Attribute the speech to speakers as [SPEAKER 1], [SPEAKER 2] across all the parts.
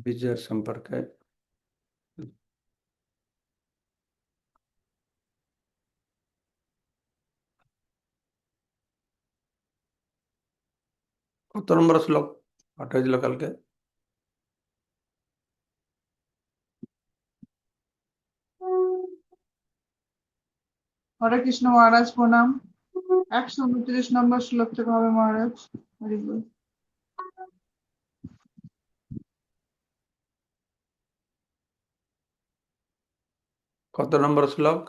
[SPEAKER 1] बिजर संपर्क है
[SPEAKER 2] कत नम्बर श्लोक अठाई दिल कल के हरे कृष्ण महाराज प्रणाम एक सौ उन्तीस नम्बर श्लोक तक महाराज हरिबोल
[SPEAKER 1] কত নম্বর শ্লোক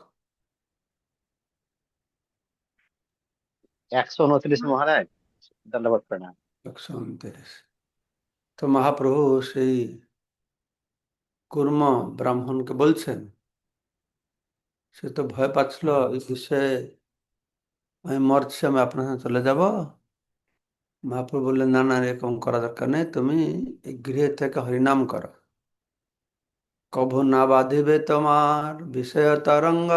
[SPEAKER 3] একশো উনত্রিশ মহারাজ দণ্ডবোধ প্রণাম
[SPEAKER 1] একশো উনত্রিশ তো মহাপ্রভু সেই কুর্ম ব্রাহ্মণকে বলছেন সে তো ভয় পাচ্ছিল এই বিষয়ে আমি মরছি আমি আপনার সাথে চলে যাব মহাপ্রভু বললেন না না এরকম করা দরকার নেই তুমি গৃহে থেকে হরিনাম করো কভু না বাঁধিবে তোমার বিষয় তরঙ্গ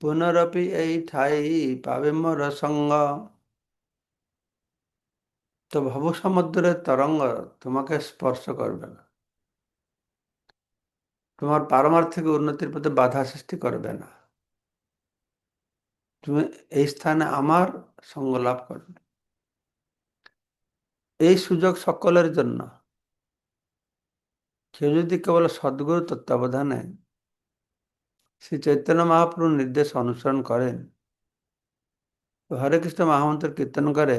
[SPEAKER 1] পুনরপি এই ঠাই পাবে মোর সঙ্গ তো ভব সমুদ্রের তরঙ্গ তোমাকে স্পর্শ করবে না তোমার পারমার্থিক উন্নতির প্রতি বাধা সৃষ্টি করবে না তুমি এই স্থানে আমার সঙ্গ লাভ করবে এই সুযোগ সকলের জন্য কেউ যদি কেবল সদ্গুরু তত্ত্বাবধানে শ্রী চৈতন্য মহাপ্রভুর নির্দেশ অনুসরণ করেন হরে কৃষ্ণ মহামন্ত্র কীর্তন করে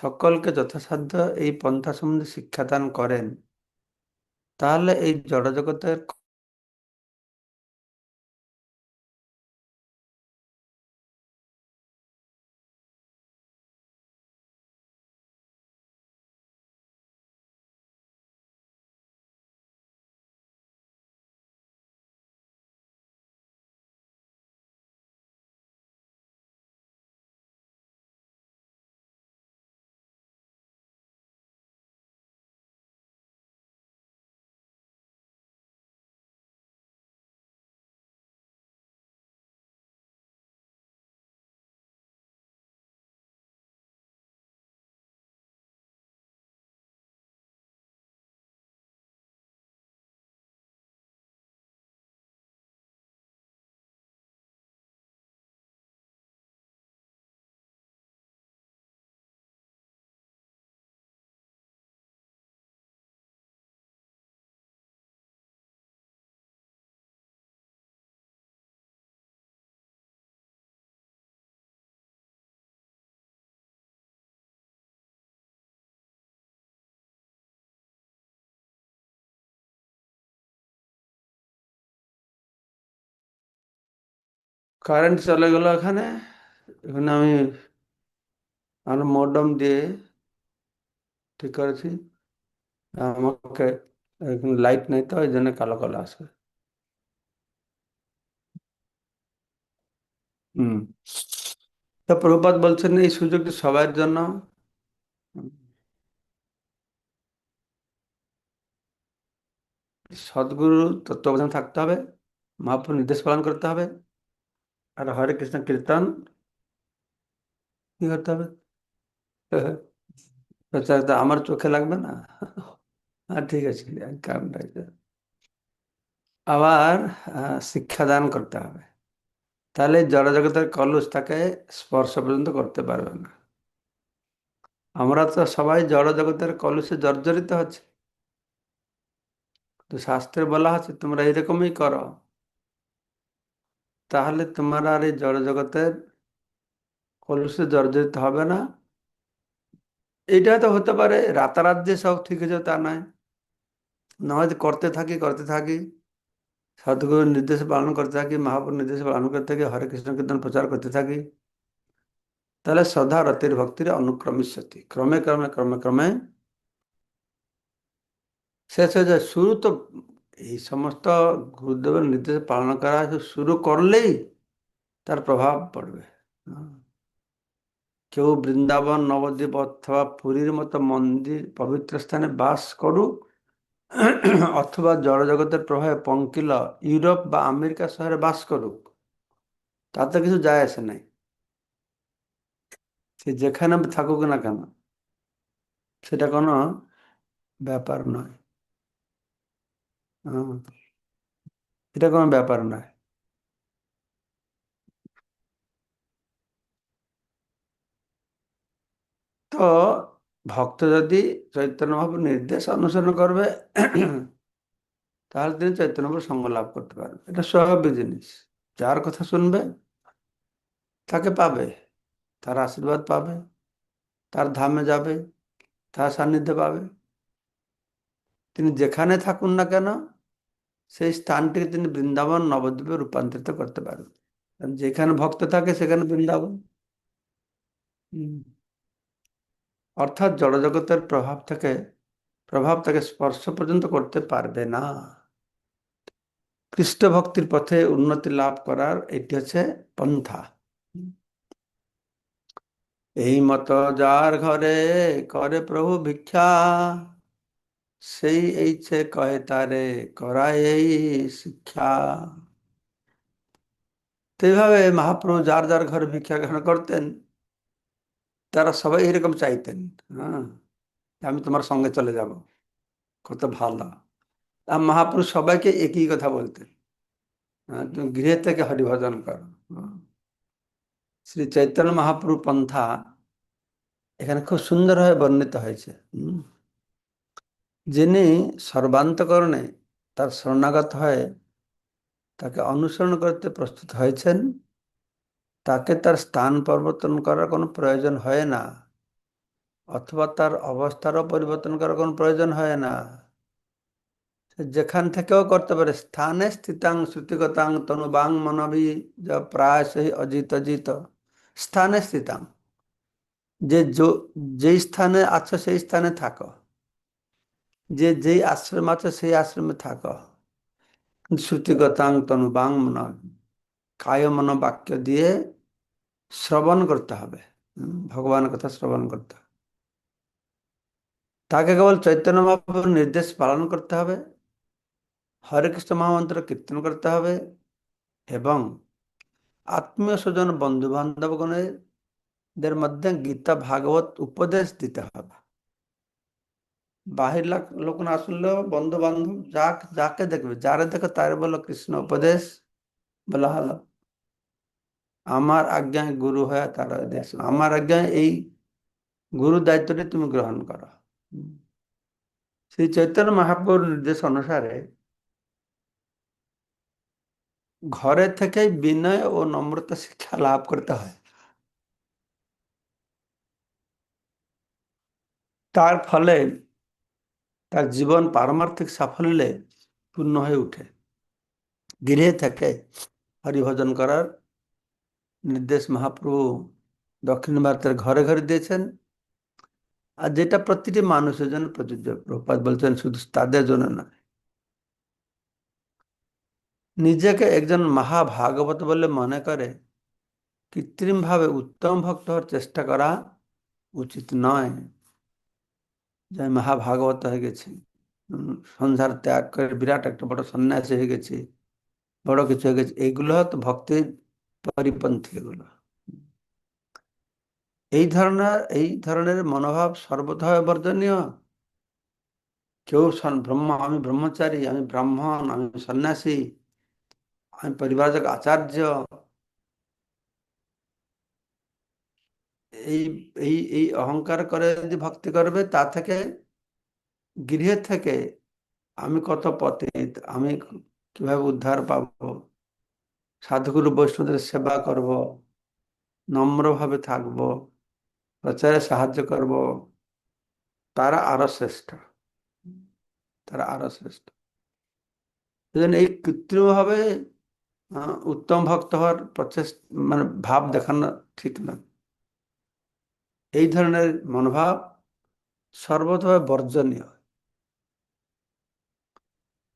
[SPEAKER 1] সকলকে যথাসাধ্য এই পন্থা সম্বন্ধে শিক্ষাদান করেন তাহলে এই জড়জগতের কারেন্ট চলে গেল এখানে এখানে আমি আমার মডম দিয়ে ঠিক করেছি আমাকে এখানে লাইট নাই তো ওই জন্য কালো কালো আসবে হুম তো প্রভুপাত বলছেন এই সুযোগটি সবার জন্য সদ্গুরু তত্ত্বাবধান থাকতে হবে মহাপ্রভু নির্দেশ পালন করতে হবে আর হরে কৃষ্ণ কীর্তন কি করতে হবে আমার চোখে লাগবে না হ্যাঁ ঠিক আছে আবার শিক্ষাদান করতে হবে তাহলে জড়জগতের কলুষ তাকে স্পর্শ পর্যন্ত করতে পারবে না আমরা তো সবাই জড়জগতের কলুষে জর্জরিত হচ্ছে তো শাস্ত্রে বলা আছে তোমরা এরকমই করো তাহলে তোমার আর এই জড়জগতের কলুষে জর্জরিত হবে না এটা তো হতে পারে রাতারাত যে সব ঠিক হয়ে যাবে তা নয় নয় করতে থাকি করতে থাকি সদগুরুর নির্দেশ পালন করতে থাকি মহাপুর নির্দেশ পালন করতে থাকি হরে কৃষ্ণ কীর্তন প্রচার করতে থাকি তাহলে শ্রদ্ধা রতির ভক্তির অনুক্রমিষ্যতি ক্রমে ক্রমে ক্রমে ক্রমে শেষ হয়ে যায় শুরু তো এই সমস্ত গুরুদেবের নির্দেশ পালন করা শুরু করলেই তার প্রভাব পড়বে হ্যাঁ। কেউ বৃন্দাবন নবদ্বীপ অথবা পুরীর মতো মন্দির পবিত্র স্থানে বাস করুক অথবা জড়জগতের প্রভাবে পঙ্কিল ইউরোপ বা আমেরিকা শহরে বাস করুক তাতে কিছু যায় আসে নাই সে যেখানে থাকুক না কেন সেটা কোনো ব্যাপার নয় এটা কোনো ব্যাপার না তো ভক্ত যদি চৈতন্য মহাপুর নির্দেশ অনুসরণ করবে তাহলে তিনি চৈতন্য চৈতন্যপুর সঙ্গ লাভ করতে পারবে এটা স্বাভাবিক জিনিস যার কথা শুনবে তাকে পাবে তার আশীর্বাদ পাবে তার ধামে যাবে তার সান্নিধ্যে পাবে তিনি যেখানে থাকুন না কেন সেই স্থানটিকে তিনি বৃন্দাবন নবদ্বীপে রূপান্তরিত করতে পারেন যেখানে ভক্ত থাকে সেখানে বৃন্দাবন অর্থাৎ জড়জগতের প্রভাব থেকে প্রভাব তাকে স্পর্শ পর্যন্ত করতে পারবে না কৃষ্ণ ভক্তির পথে উন্নতি লাভ করার এটি হচ্ছে পন্থা এই মত যার ঘরে করে প্রভু ভিক্ষা সেই ইচ্ছে কয় তারে করায় এই শিক্ষা সেইভাবে মহাপ্রভু যার যার ঘরে ভিক্ষা গ্রহণ করতেন তারা সবাই এরকম চাইতেন হ্যাঁ আমি তোমার সঙ্গে চলে যাব কত ভালো আর মহাপুরুষ সবাইকে একই কথা বলতেন হ্যাঁ তুমি গৃহে থেকে হরিভজন করো হ্যাঁ। শ্রী চৈতন্য মহাপ্রভু পন্থা এখানে খুব সুন্দরভাবে বর্ণিত হয়েছে যিনি সর্বান্তকরণে তার শরণাগত হয়ে তাকে অনুসরণ করতে প্রস্তুত হয়েছেন তাকে তার স্থান পরিবর্তন করার কোনো প্রয়োজন হয় না অথবা তার অবস্থারও পরিবর্তন করার কোনো প্রয়োজন হয় না যেখান থেকেও করতে পারে স্থানে স্থিতাং শ্রুতিগতাং তনুবাং মনবি যা প্রায় সেই অজিত জিত স্থানে স্থিতাং যে যেই স্থানে আছো সেই স্থানে থাকো যে যেই আশ্রম আছে সেই আশ্রমে থাক শ্রুতিগতাং তনুবাং মন কায় মন বাক্য দিয়ে শ্রবণ করতে হবে ভগবানের কথা শ্রবণ করতে হবে তাকে কেবল চৈতন্য মহাপ্রভুর নির্দেশ পালন করতে হবে হরে কৃষ্ণ মহামন্ত্র কীর্তন করতে হবে এবং আত্মীয় স্বজন বন্ধু বান্ধবগণের মধ্যে গীতা ভাগবত উপদেশ দিতে হবে বাহির না আসলেও বন্ধু বান্ধব যা যাকে দেখবে যারে দেখো তারে বলো কৃষ্ণ উপদেশ বলা হলো আমার আজ্ঞায় গুরু হয়ে তারা দেশ আমার আজ্ঞায় এই গুরু দায়িত্বটি তুমি গ্রহণ করো শ্রী চৈতন্য মহাপুর নির্দেশ অনুসারে ঘরে থেকে বিনয় ও নম্রতা শিক্ষা লাভ করতে হয় তার ফলে তার জীবন পারমার্থিক সাফল্যে পূর্ণ হয়ে উঠে গৃহে থেকে হরিভজন করার নির্দেশ মহাপ্রভু দক্ষিণ ভারতের ঘরে ঘরে দিয়েছেন আর যেটা প্রতিটি মানুষের জন্য প্রযোজ্য প্রপাত বলছেন শুধু তাদের জন্য নয় নিজেকে একজন মহাভাগবত বলে মনে করে কৃত্রিমভাবে উত্তম ভক্ত হওয়ার চেষ্টা করা উচিত নয় যেমন মহাভাগবত হয়ে গেছে সংসার ত্যাগ করে বিরাট একটা বড় সন্ন্যাসী হয়ে গেছে বড় কিছু হয়ে গেছে এইগুলো তো ভক্তির পরিপন্থী এগুলো এই ধরনের এই ধরনের মনোভাব সর্বদা বর্জনীয় কেউ ব্রহ্ম আমি ব্রহ্মচারী আমি ব্রাহ্মণ আমি সন্ন্যাসী আমি পরিবারজক আচার্য এই এই এই অহংকার করে যদি ভক্তি করবে তা থেকে গৃহে থেকে আমি কত পতিত আমি কিভাবে উদ্ধার পাব সাধুগুরু বৈষ্ণবদের সেবা করব নম্রভাবে থাকব প্রচারে সাহায্য করব তারা আরো শ্রেষ্ঠ তারা আরো শ্রেষ্ঠ এই কৃত্রিমভাবে উত্তম ভক্ত হওয়ার প্রচেষ্টা মানে ভাব দেখানো ঠিক না এই ধরনের মনোভাব সর্বতভাবে বর্জনীয়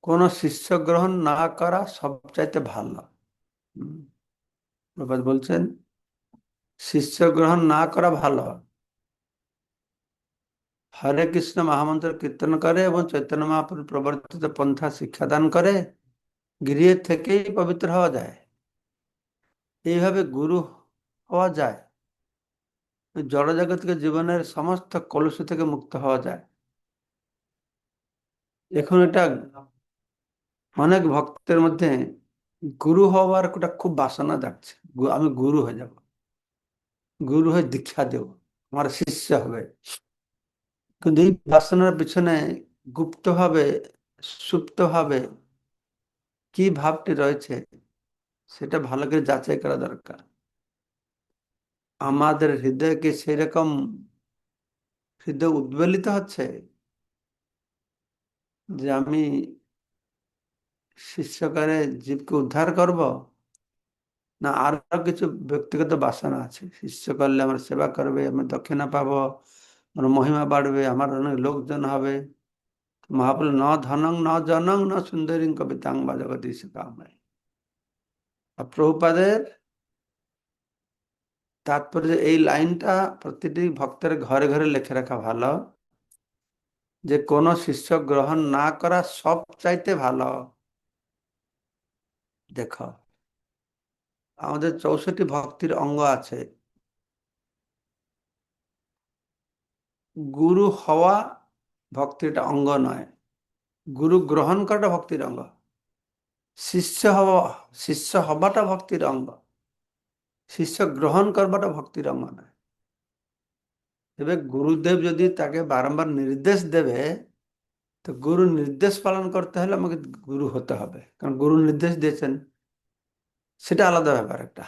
[SPEAKER 1] কোন শিষ্য গ্রহণ না করা সবচাইতে ভালো বলছেন শিষ্য গ্রহণ না করা ভালো হরে কৃষ্ণ মহামন্ত্র কীর্তন করে এবং চৈতন্য মহাপুর প্রবর্তিত পন্থা শিক্ষাদান করে গৃহের থেকেই পবিত্র হওয়া যায় এইভাবে গুরু হওয়া যায় জড়জাগতিক জীবনের সমস্ত কলুষ থেকে মুক্ত হওয়া যায় এখন এটা অনেক ভক্তের মধ্যে গুরু হওয়ার একটা খুব বাসনা যাচ্ছে আমি গুরু হয়ে যাব গুরু হয়ে দীক্ষা দেব আমার শিষ্য হবে কিন্তু এই বাসনার পিছনে গুপ্তভাবে সুপ্তভাবে কি ভাবটি রয়েছে সেটা ভালো করে যাচাই করা দরকার আমাদের হৃদয় কি সেরকম হৃদয় উদ্বেলিত হচ্ছে যে আমি শিষ্যকারে জীবকে উদ্ধার করব না আরো কিছু ব্যক্তিগত বাসনা আছে শিষ্য করলে আমার সেবা করবে আমি দক্ষিণা পাবো আমার মহিমা বাড়বে আমার অনেক লোকজন হবে মহাপুর ন ধনং ন জনং ন সুন্দরী কবিতাং বা জগতী শিখা প্রভুপাদের তারপরে এই লাইনটা প্রতিটি ভক্তের ঘরে ঘরে লেখে রাখা ভালো যে কোনো শিষ্য গ্রহণ না করা সব চাইতে ভালো দেখ আমাদের চৌষট্টি ভক্তির অঙ্গ আছে গুরু হওয়া ভক্তিটা অঙ্গ নয় গুরু গ্রহণ করাটা ভক্তির অঙ্গ শিষ্য হওয়া শিষ্য হবাটা ভক্তির অঙ্গ শিষ্য গ্রহণ করবাটা ভক্তির ମନେ এবার গুরুদেব যদি তাকে বারম্বার নির্দেশ দেবে তো গুরু নির্দেশ পালন করতে হলে আমাকে গুরু হতে হবে কারণ গুরু নির্দেশ দিয়েছেন সেটা আলাদা ব্যাপার একটা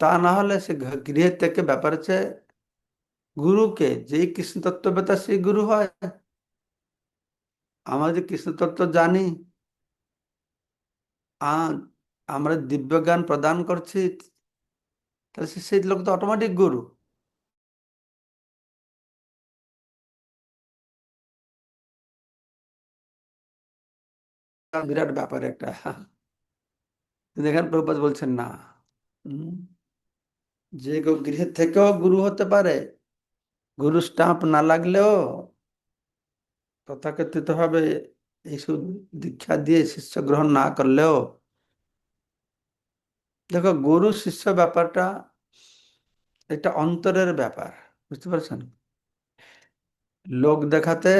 [SPEAKER 1] তা না হলে সে গৃহের থেকে ব্যাপার হচ্ছে গুরুকে যেই কৃষ্ণ তত্ত্ববেতা সেই গুরু হয় আমরা যে কৃষ্ণ তত্ত্ব জানি আর আমরা দিব্যজ্ঞান প্রদান করছি তাহলে সেই লোক তো অটোমেটিক গুরু বিরাট ব্যাপার একটা কিন্তু এখানে প্রভুপাত বলছেন না যে কেউ গৃহের থেকেও গুরু হতে পারে গুরু স্টাম্প না লাগলেও তথাকথিত ভাবে এইসব দীক্ষা দিয়ে শিষ্য গ্রহণ না করলেও দেখো গুরু শিষ্য ব্যাপারটা এটা অন্তরের ব্যাপার বুঝতে পারছেন লোক দেখাতে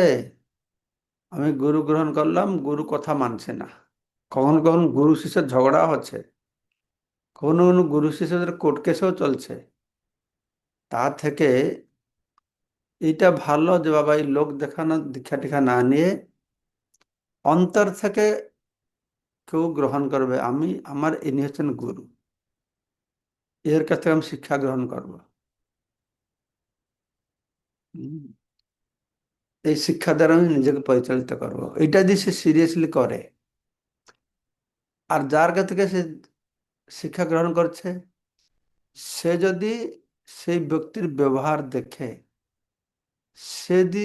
[SPEAKER 1] আমি গুরু গ্রহণ করলাম গুরু কথা মানছে না কখন কখন গুরু শিষ্যের ঝগড়া হচ্ছে কখনো কখনো গুরু শিষ্যদের কোর্ট কেসেও চলছে তা থেকে এটা ভালো যে বাবা এই লোক দেখানো দীক্ষা টিক্ষা না নিয়ে অন্তর থেকে কেউ গ্রহণ করবে আমি আমার ইনি হচ্ছেন গুরু এর কাছ থেকে আমি শিক্ষা গ্রহণ করব এই শিক্ষা দ্বারা আমি নিজেকে পরিচালিত করব এটা যদি সে সিরিয়াসলি করে আর যার কাছ থেকে সে শিক্ষা গ্রহণ করছে সে যদি সেই ব্যক্তির ব্যবহার দেখে সে যদি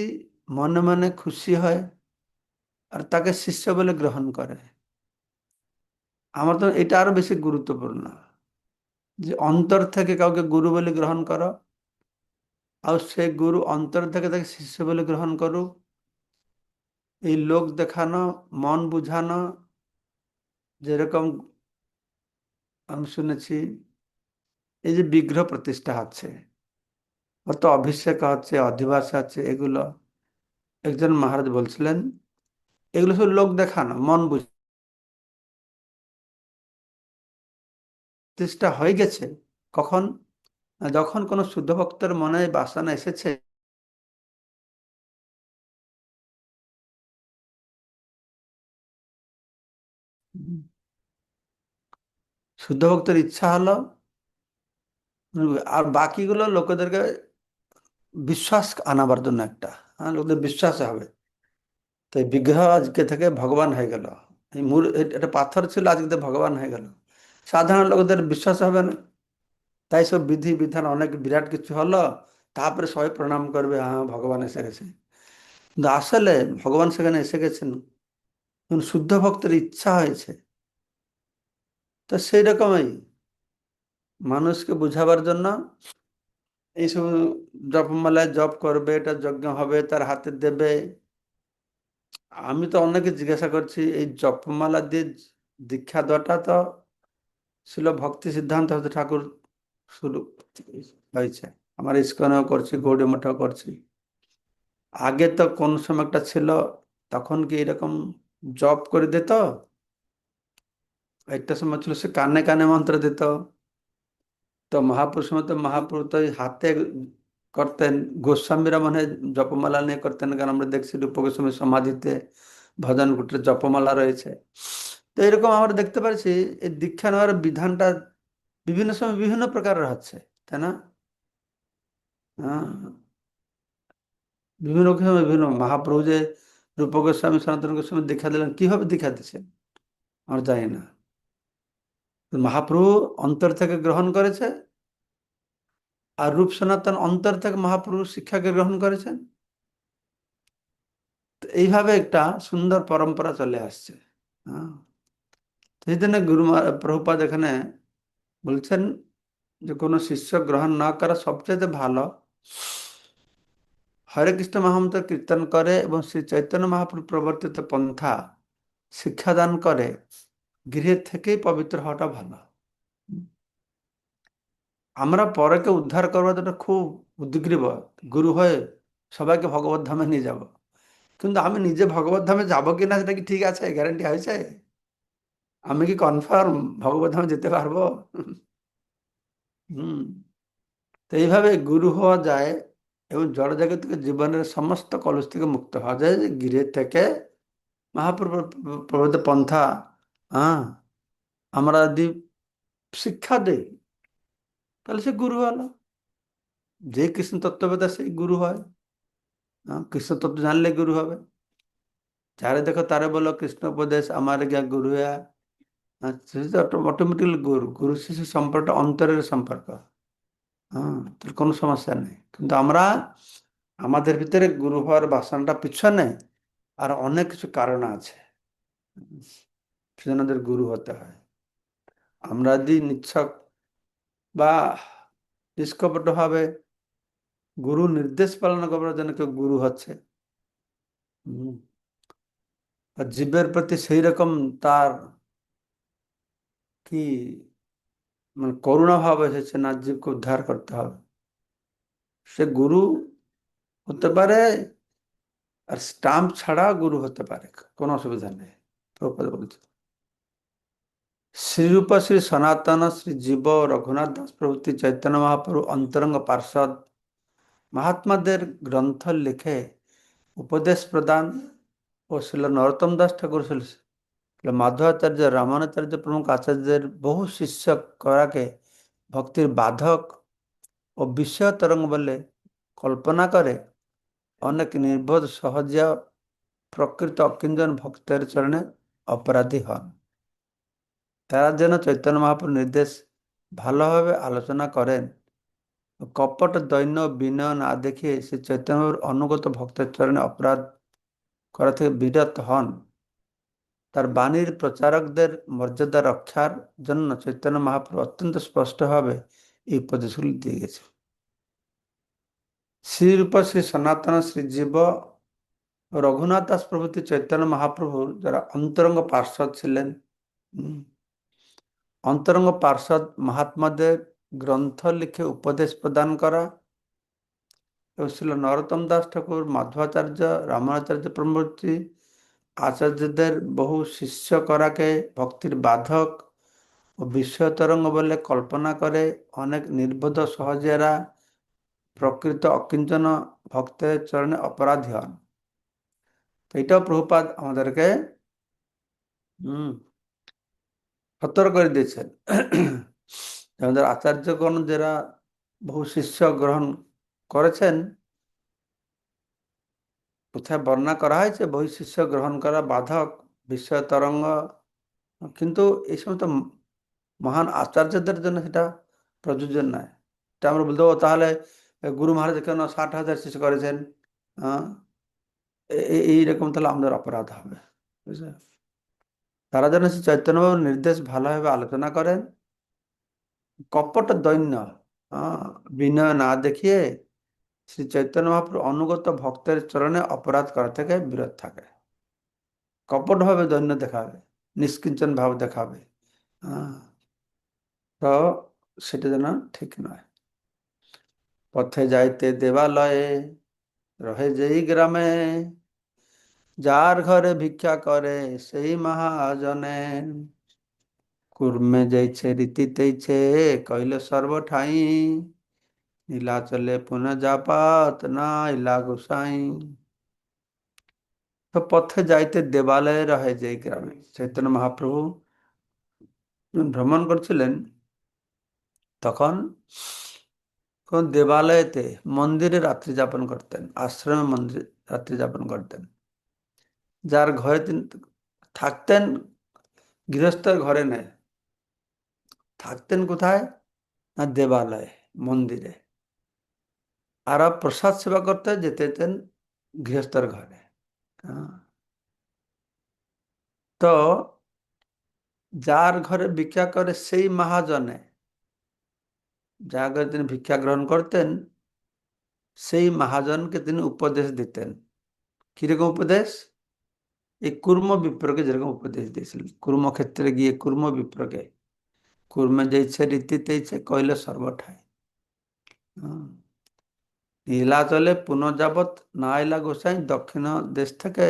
[SPEAKER 1] মনে মনে খুশি হয় আর তাকে শিষ্য বলে গ্রহণ করে আমার তো এটা আরো বেশি গুরুত্বপূর্ণ যে অন্তর থেকে কাউকে গুরু বলে গ্রহণ করো আর সে গুরু অন্তর থেকে তাকে শিষ্য বলে গ্রহণ করুক এই লোক দেখানো মন বুঝানো যেরকম আমি শুনেছি এই যে বিগ্রহ প্রতিষ্ঠা হচ্ছে অত অভিষেক হচ্ছে অধিবাস আছে এগুলো একজন মহারাজ বলছিলেন এগুলো সব লোক দেখানো মন বুঝ চেষ্টা হয়ে গেছে কখন যখন কোনো শুদ্ধ ভক্তের মনে বাসনা এসেছে শুদ্ধ ভক্তের ইচ্ছা হলো আর বাকিগুলো লোকেদেরকে বিশ্বাস আনাবার জন্য একটা হ্যাঁ লোকদের বিশ্বাস হবে তো বিগ্রহ আজকে থেকে ভগবান হয়ে গেল এই মূল এটা পাথর ছিল আজকে ভগবান হয়ে গেল সাধারণ লোকদের বিশ্বাস হবে না তাই সব বিধি বিধান অনেক বিরাট কিছু হলো তারপরে সবাই প্রণাম করবে হ্যাঁ ভগবান এসে গেছে কিন্তু আসলে ভগবান সেখানে এসে গেছেন শুদ্ধ ভক্তের ইচ্ছা হয়েছে তো সেই রকমই মানুষকে বুঝাবার জন্য এইসব জপমালায় জপ করবে এটা যজ্ঞ হবে তার হাতে দেবে আমি তো অনেকে জিজ্ঞাসা করছি এই জপমালা দিয়ে দীক্ষা দেওয়াটা তো শিল ভক্তি সিদ্ধান্ত হতে ঠাকুর শুরু হয়েছে আমার ইস্কনও করছি গৌড়ি মঠ করছি আগে তো কোন সময় একটা ছিল তখন কি এরকম জব করে দিত একটা সময় ছিল সে কানে কানে মন্ত্র দিত তো মহাপুরুষ মতো মহাপুরুষ তো হাতে করতেন গোস্বামীরা মনে হয় জপমালা নিয়ে করতেন কারণ আমরা দেখছি রূপ গোস্বামী সমাধিতে ভজন কুটির জপমালা রয়েছে তো এরকম আমরা দেখতে পাচ্ছি এই দীক্ষা নেওয়ার বিধানটা বিভিন্ন সময় বিভিন্ন প্রকারের হচ্ছে তাই না বিভিন্ন সময় বিভিন্ন মহাপ্রভু যে রূপ গোস্বামী সনাতন গোস্বামী দীক্ষা দিলেন কিভাবে দীক্ষা দিচ্ছেন আমরা জানি না মহাপ্রভু অন্তর থেকে গ্রহণ করেছে আর রূপ সনাতন অন্তর থেকে মহাপ্রভু শিক্ষাকে গ্রহণ করেছেন এইভাবে একটা সুন্দর পরম্পরা চলে আসছে হ্যাঁ সেই জন্য গুরু প্রভুপাদ এখানে বলছেন যে কোনো শিষ্য গ্রহণ না করা সবচেয়ে ভালো হরে কৃষ্ণ মহামন্ত্র কীর্তন করে এবং শ্রী চৈতন্য মহাপ্রভু প্রবর্তিত পন্থা শিক্ষাদান করে গৃহের থেকেই পবিত্র হওয়াটা ভালো আমরা পরেকে উদ্ধার করবার জন্য খুব উদ্গ্রীব গুরু হয়ে সবাইকে ভগবত ধামে নিয়ে যাব কিন্তু আমি নিজে ভগবত ধামে যাবো কিনা সেটা কি ঠিক আছে গ্যারেন্টি হয়েছে আমি কি কনফার্ম ভগবধামে যেতে পারবো হুম তো এইভাবে গুরু হওয়া যায় এবং জড় জড়জাগতিক জীবনের সমস্ত কলস থেকে মুক্ত হওয়া যায় যে গিরে থেকে মহাপ্রভু প্রভৃত পন্থা হ্যাঁ আমরা যদি শিক্ষা দেই তাহলে সে গুরু হলো যে কৃষ্ণ তত্ত্ববেদা সেই গুরু হয় কৃষ্ণ তত্ত্ব জানলে গুরু হবে যারে দেখো তারে বলো কৃষ্ণ উপদেশ আমার জ্ঞা গুরু হ্যা অটোমেটিক্যালি আচ্ছা, গুরু গুরু শিশু সম্পর্কটা অন্তরের সম্পর্ক হ্যাঁ কোনো সমস্যা নেই কিন্তু আমরা আমাদের ভিতরে গুরু হওয়ার বাসনটা পিছনে আর অনেক কিছু কারণ আছে সেজন্য গুরু হতে হয় আমরা যদি নিচ্ছক বা নিষ্কপটভাবে গুরু নির্দেশ পালন করার জন্য কেউ গুরু হচ্ছে জীবের প্রতি সেই রকম তার কি মানে করুণা ভাব এসেছে নাজিবকে উদ্ধার করতে হবে সে গুরু হতে পারে আর স্টাম্প ছাড়া গুরু হতে পারে কোনো অসুবিধা নেই প্রপাত বলছে শ্রীরূপা শ্রী সনাতন শ্রী জীব রঘুনাথ দাস প্রভৃতি চৈতন্য মহাপ্রভু অন্তরঙ্গ পার্ষদ মহাত্মাদের গ্রন্থ লিখে উপদেশ প্রদান ও শ্রীল নরোত্তম দাস ঠাকুর એટલે માધવાચાર્ય રામાનાચાર્ય પ્રમુખ આચાર્યদের বহু শিষ্য করাকে ভক্তির বাধক ও বিষয় তরঙ্গ বলে কল্পনা করে অনেক নির্বোধ সহজ প্রকৃত অকিঞ্জন ভক্তের চরণে অপরাধী হন তারা যেন চৈতন্য মহাপুর নির্দেশ ভালোভাবে আলোচনা করেন কপট দৈন্য বিনয় না দেখিয়ে সে চৈতন্য অনুগত ভক্তের চরণে অপরাধ করা থেকে বিরত হন তার বাণীর প্রচারকদের মর্যাদা রক্ষার জন্য চৈতন্য মহাপ্রভু অত্যন্ত স্পষ্টভাবে এই উপদেশগুলি দিয়ে গেছে শ্রীরূপ শ্রী সনাতন শ্রী জীব রঘুনাথ দাস প্রভৃতি চৈতন্য মহাপ্রভু যারা অন্তরঙ্গ পার্শ্বদ ছিলেন অন্তরঙ্গ পার্শ্বদ মহাত্মাদের গ্রন্থ লিখে উপদেশ প্রদান করা এবং শ্রীল নরোত্তম দাস ঠাকুর মাধ্বাচার্য রামাচার্য প্রভৃতি আচার্যদের বহু শিষ্য করাকে ভক্তির বাধক ও বিস্ময় তরঙ্গ বলে কল্পনা করে অনেক নির্বোধ সহজেরা প্রকৃত অকিঞ্চন ভক্তের চরণে অপরাধী হন এইটাও প্রভুপাত আমাদেরকে হম সতর্ক করে দিয়েছেন আমাদের আচার্যগণ যারা বহু শিষ্য গ্রহণ করেছেন কোথায় বর্ণনা করা হয়েছে শিষ্য গ্রহণ করা বাধক বিষয় তরঙ্গ কিন্তু এই সমস্ত মহান আচার্যদের জন্য সেটা প্রযোজ্য নয় এটা আমরা বলতে পারবো তাহলে গুরু মহারাজ কেন ষাট হাজার শিষ্য করেছেন এইরকম তাহলে আমাদের অপরাধ হবে বুঝলেন তারা যেন সে চৈতন্যবাবুর নির্দেশ ভালোভাবে আলোচনা করেন কপট দৈন্য বিনয় না দেখিয়ে শ্রী চৈতন্য মহাপুর অনুগত ভক্তের চরণে অপরাধ করা থেকে বিরত থাকে কপটভাবে দৈন্য দেখাবে নিষ্কিঞ্চন ভাব দেখাবে তো সেটা যেন ঠিক নয় পথে যাইতে দেবালয়ে রহে যেই গ্রামে যার ঘরে ভিক্ষা করে সেই মহাজনে কুর্মে যাইছে রীতিতেইছে কইলে সর্বঠাই लीला चले पुनः जापात ना इला গোসাই তো পথে যাইতে দেবালয় রহে যে গ্রামে চৈতন্য মহাপ্রভু ভ্রমণ করছিলেন তখন কোন দেবালয়েতে মন্দিরে রাত্রি যাপন করতেন আশ্রমে মন্দিরে রাত্রি যাপন করতেন যার ঘরে থাকতেন গৃহস্থের ঘরে নেয় থাকতেন কোথায় না দেবালয়ে মন্দিরে আর প্রসাদ সেবা করতে যেতে যেতেন গৃহস্থর ঘরে হ্যাঁ। তো যার ঘরে ভিক্ষা করে সেই মহাজনে যা ঘরে তিনি ভিক্ষা গ্রহণ করতেন সেই মহাজনকে তিনি উপদেশ দিতেন কিরকম উপদেশ এই কুর্ম বিপ্রকে যেরকম উপদেশ দিয়েছিলেন কুর্ম ক্ষেত্রে গিয়ে কুর্ম বিপ্রকে কুর্মে যে ইচ্ছে রীতিতে ইচ্ছে কইলে সর্বঠায় হম হ্যাঁ। নীলাচলে পুনর্যাবৎ এলা গোসাই দক্ষিণ দেশ থেকে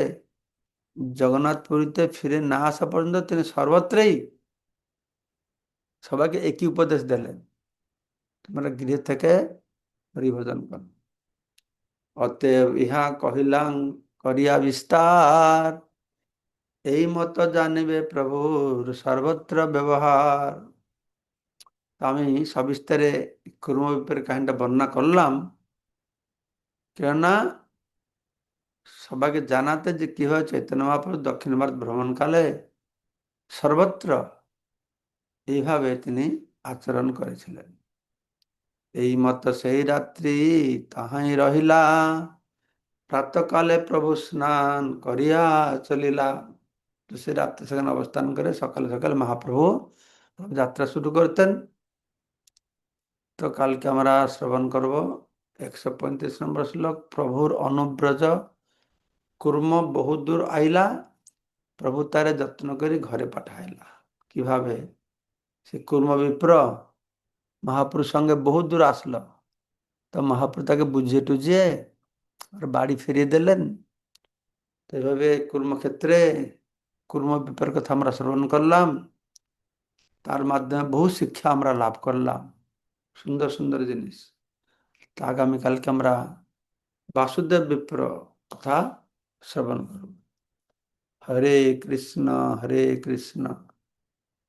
[SPEAKER 1] জগন্নাথ পুরীতে ফিরে না আসা পর্যন্ত তিনি সর্বত্রেই সবাইকে একই উপদেশ দিলেন তোমরা গৃহ থেকে হরিভজন কর অতএ ইহা কহিলাং করিয়া বিস্তার এই মত জানিবে প্রভুর সর্বত্র ব্যবহার আমি সবিস্তারে কুর্মবিপের কাহিনীটা বর্ণনা করলাম কেননা সবাইকে জানাতে যে কি হয় চৈতন্য মহাপ্রভু দক্ষিণ ভারত ভ্রমণকালে সর্বত্র এইভাবে তিনি আচরণ করেছিলেন এই মত সেই রাত্রি তাহাই রহিলা প্রাতকালে প্রভু স্নান করিয়া চলিলা তো সে রাত্রে সেখানে অবস্থান করে সকালে সকালে মহাপ্রভু যাত্রা শুরু করতেন তো কালকে আমরা শ্রবণ করব একশো পঁয়ত্রিশ নম্বর শ্লোক প্রভুর অনুব্রজ কুর্ম বহুদূর আইলা প্রভু তার যত্ন করে ঘরে পাঠাইলা কিভাবে সে কুর্ম বিপ্র মহাপুরুষ সঙ্গে বহু দূর আসলো তো মহাপুরু তাকে বুঝিয়ে টুঝিয়ে আর বাড়ি ফিরিয়ে দিলেন তো এভাবে কর্মক্ষেত্রে কুর্ম বিপ্রের কথা আমরা শ্রবণ করলাম তার মাধ্যমে বহু শিক্ষা আমরা লাভ করলাম সুন্দর সুন্দর জিনিস তা আগামীকালকে আমরা বাসুদেব বিপ্র কথা শ্রবণ করব হরে কৃষ্ণ হরে কৃষ্ণ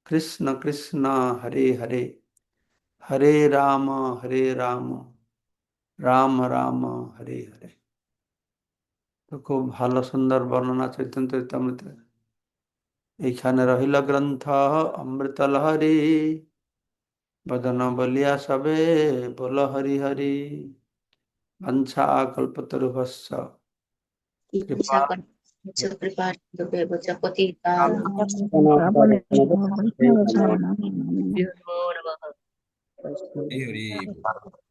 [SPEAKER 1] কৃষ্ণ কৃষ্ণ হরে হরে হরে রাম হরে রাম রাম রাম হরে হরে খুব ভালো সুন্দর বর্ণনা চৈতন্য চৈতন্য এইখানে রহিল গ্রন্থ অমৃত লহরী বদন বলিয়া সবে বল হরি হরি বাঞ্ছা কল্পতরু ভস্য হরি হরি